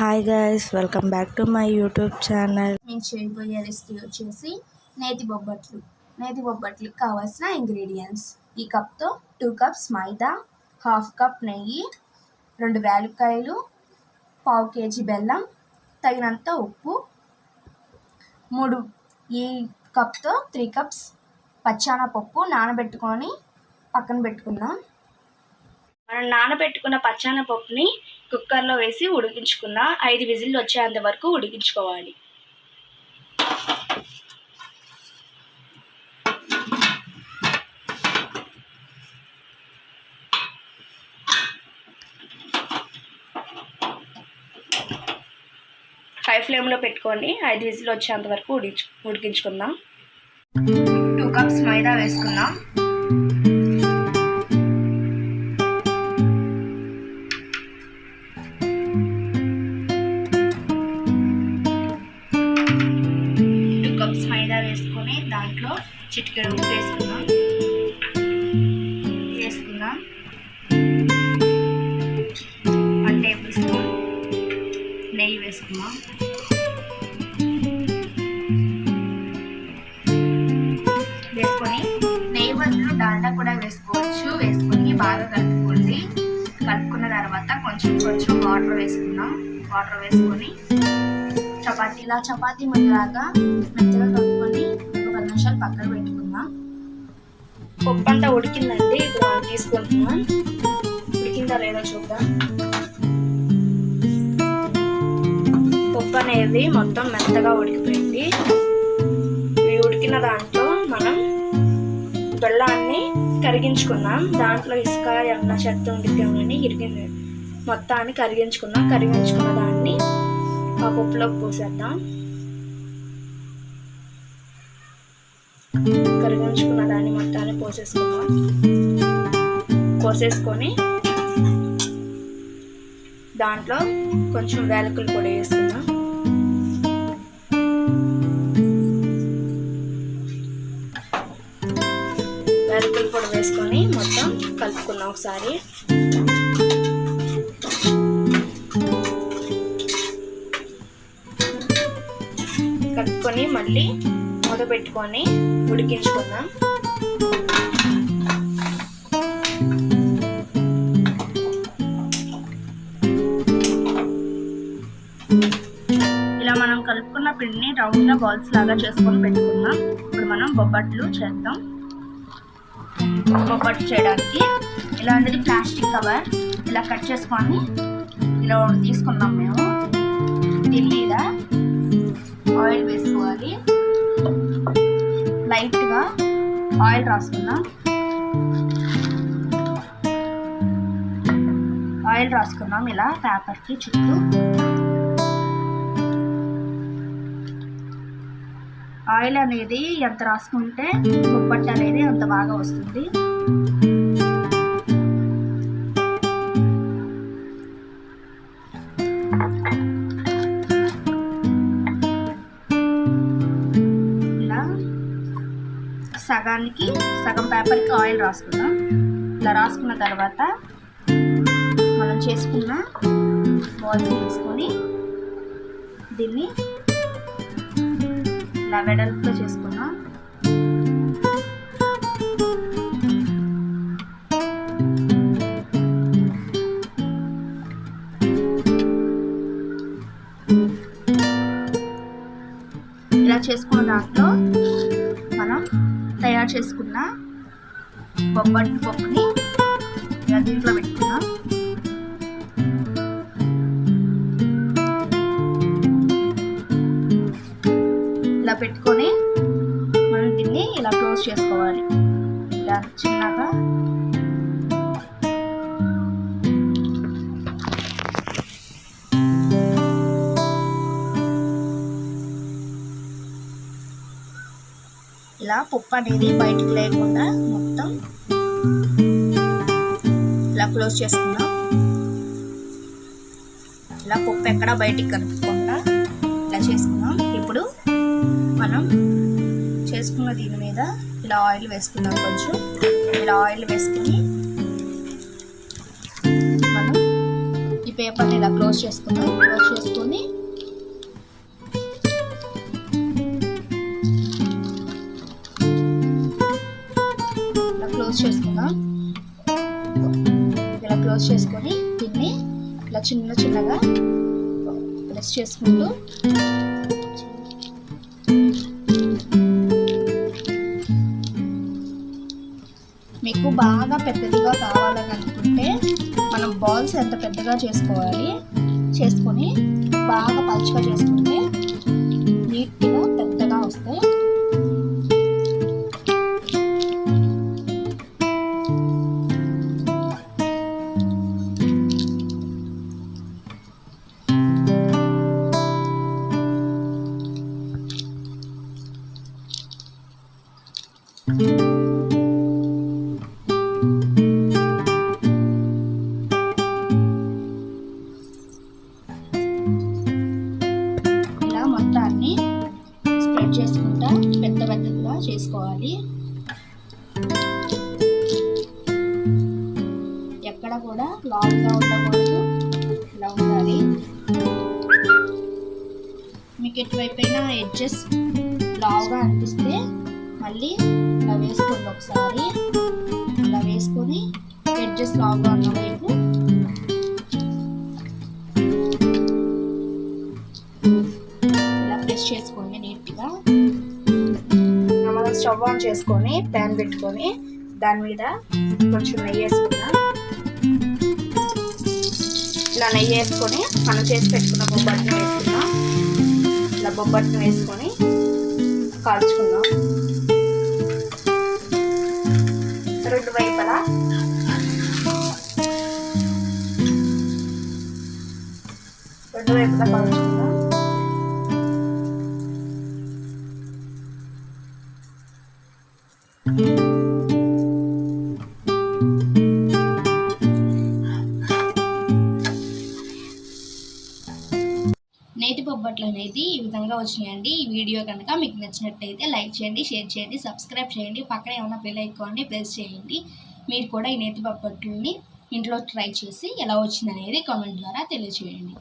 Hi guys welcome back to my YouTube channel నేను చేయబోయే recipe వచ్చేసి నేతి బొబ్బట్లు. నేతి బొబ్బట్లకు కావాల్సిన ఇంగ్రీడియంట్స్ ఈ కప్తో two cups maida half cup నెయ్యి రెండు వేలుకాయలు పావు కేజీ బెల్లం తగినంత ఉప్పు మూడు ఈ కప్తో త్రీ కప్స్ పచ్చానపప్పు నానబెట్టుకొని పక్కన పెట్టుకుందాం. మనం నానబెట్టుకున్న పచ్చానపప్పుని కుక్కర్లో వేసి ఉడికించుకున్న ఐదు విజిల్లు వచ్చేంత వరకు ఉడికించుకోవాలి. హై ఫ్లేమ్లో పెట్టుకొని ఐదు విజిల్లు వచ్చేంత వరకు ఉడికి ఉడికించుకుందాం. టూ కప్స్ మైదా వేసుకుందాం. చిటికెడు ఉప్పు వేసుకుందాం. వేసుకుందాం వన్ టేబుల్ స్పూన్ నెయ్యి వేసుకుందాం. వేసుకొని నెయ్యి బదులు డాల్డా కూడా వేసుకోవచ్చు. వేసుకొని బాగా కలుపుకోండి. కలుపుకున్న తర్వాత కొంచెం కొంచెం వాటర్ వేసుకుందాం. వాటర్ వేసుకొని చపాతీ ఇలా చపాతీ ముద్దలాగా మెత్తగా కలుపుకొని పది నిమిషాలు పక్కన పెట్టుకుందాం. పప్పు అంతా ఉడికిందండి ఇప్పుడు మనం తీసుకుంటున్నాం. ఉడికిందా లేదా చూద్దాం. పప్పు అనేది మొత్తం మెత్తగా ఉడికిపోయింది. ఉడికిన దాంట్లో మనం బెల్లాన్ని కరిగించుకున్నాం దాంట్లో ఇసుక ఎన్న చెత్త ఉండిపోయామని ఇరిగింది. మొత్తాన్ని కరిగించుకున్నాం కరిగించుకున్న దాన్ని ఆ పప్పులోకి పోసేద్దాం. కరిగించుకున్న దాన్ని మొత్తాన్ని పోసేసుకుందాం. పోసేసుకొని దాంట్లో కొంచెం వేలకులు కూడా వేసుకుందాం. వేలకులు కూడా వేసుకొని మొత్తం కలుపుకున్నాం ఒకసారి. కలుపుకొని మళ్ళీ మూత పెట్టుకొని ఉడికించుకుందాం. ఇలా మనం కలుపుకున్న పిండిని రౌండ్గా బాల్స్ లాగా చేసుకొని పెట్టుకుందాం. ఇప్పుడు మనం బొబ్బట్లు చేద్దాం. బొబ్బట్లు చేయడానికి ఇలాంటిది ప్లాస్టిక్ కవర్ ఇలా కట్ చేసుకొని ఇలా తీసుకున్నాం మేము. దీని మీద లైట్గా ఆయిల్ రాసుకుందాం. ఆయిల్ రాసుకున్నాం ఇలా పేపర్కి చుట్టూ. ఆయిల్ అనేది ఎంత రాసుకుంటే బొబ్బట్టు అనేది అంత బాగా వస్తుంది. సగానికి సగం పేపర్కి ఆయిల్ రాసుకుందాం. ఇలా రాసుకున్న తర్వాత మనం చేసుకున్న బాల్స్ తీసుకొని దీన్ని ఇలా వెడల్పులో చేసుకున్నాం ఇలా చేసుకున్న దాంట్లో మనం తయారు చేసుకున్న బొబ్బట్టు పప్పుని ఇలా దీంట్లో పెట్టుకున్నాం ఇలా పెట్టుకొని మనం దీన్ని ఇలా క్లోజ్ చేసుకోవాలి. ఇలా ఇలా పప్పు అనేది బయటికి లేకుండా మొత్తం ఇలా క్లోజ్ చేసుకుందాం. ఇలా పప్పు ఎక్కడ బయటికి కలుపుకుండా ఇలా చేసుకున్నాం ఇప్పుడు మనం చేసుకున్న దీని మీద ఇలా ఆయిల్ వేసుకుందాం కొంచెం. ఇలా ఆయిల్ వేసుకుని మనం ఈ పేపర్ని ఇలా క్లోజ్ చేసుకుందాం. క్లోజ్ చేసుకొని క్లోజ్ చేసుకొని దీన్ని ఇలా చిన్న చిన్నగా ప్రెస్ చేసుకుంటూ మీకు బాగా పెద్దదిగా కావాలని అనుకుంటే మనం బాల్స్ ఎంత పెద్దగా చేసుకోవాలి చేసుకొని బాగా పలుచగా చేసుకుంటే నీట్గా క్లాత్గా ఉండకూడదు. ఇలా ఉండాలి. మీకు ఎటువైపోయినా ఎడ్జెస్ లావుగా అనిపిస్తే మళ్ళీ ఇలా వేసుకోండి ఒకసారి. ఇలా వేసుకొని ఎడ్జెస్ లావుగా ఉన్న వైపు. ఇలా ప్రెస్ చేసుకోండి నీట్గా. మనం స్టవ్ ఆన్ చేసుకొని ప్యాన్ పెట్టుకొని దాని మీద కొంచెం నెయ్యి వేసుకున్నాం ఇలా నెయ్యి వేసుకొని మనం చేసి పెట్టుకున్న బొబ్బట్ని వేసుకుందాం. ఇలా బొబ్బట్ని వేసుకొని కాల్చుకుందాం. రెండు వైపులా. రెండు వైపులా కాల్చుకుందాం thank you బొబ్బట్లు అనేది ఈ విధంగా వచ్చినాయండి. ఈ వీడియో కనుక మీకు నచ్చినట్టయితే లైక్ చేయండి షేర్ చేయండి సబ్స్క్రైబ్ చేయండి పక్కన ఏమైనా బెల్ ఐకాన్ని ప్రెస్ చేయండి. మీరు కూడా ఈ నేతి బొబ్బట్లని ఇంట్లో ట్రై చేసి ఎలా వచ్చిందనేది కామెంట్ ద్వారా తెలియజేయండి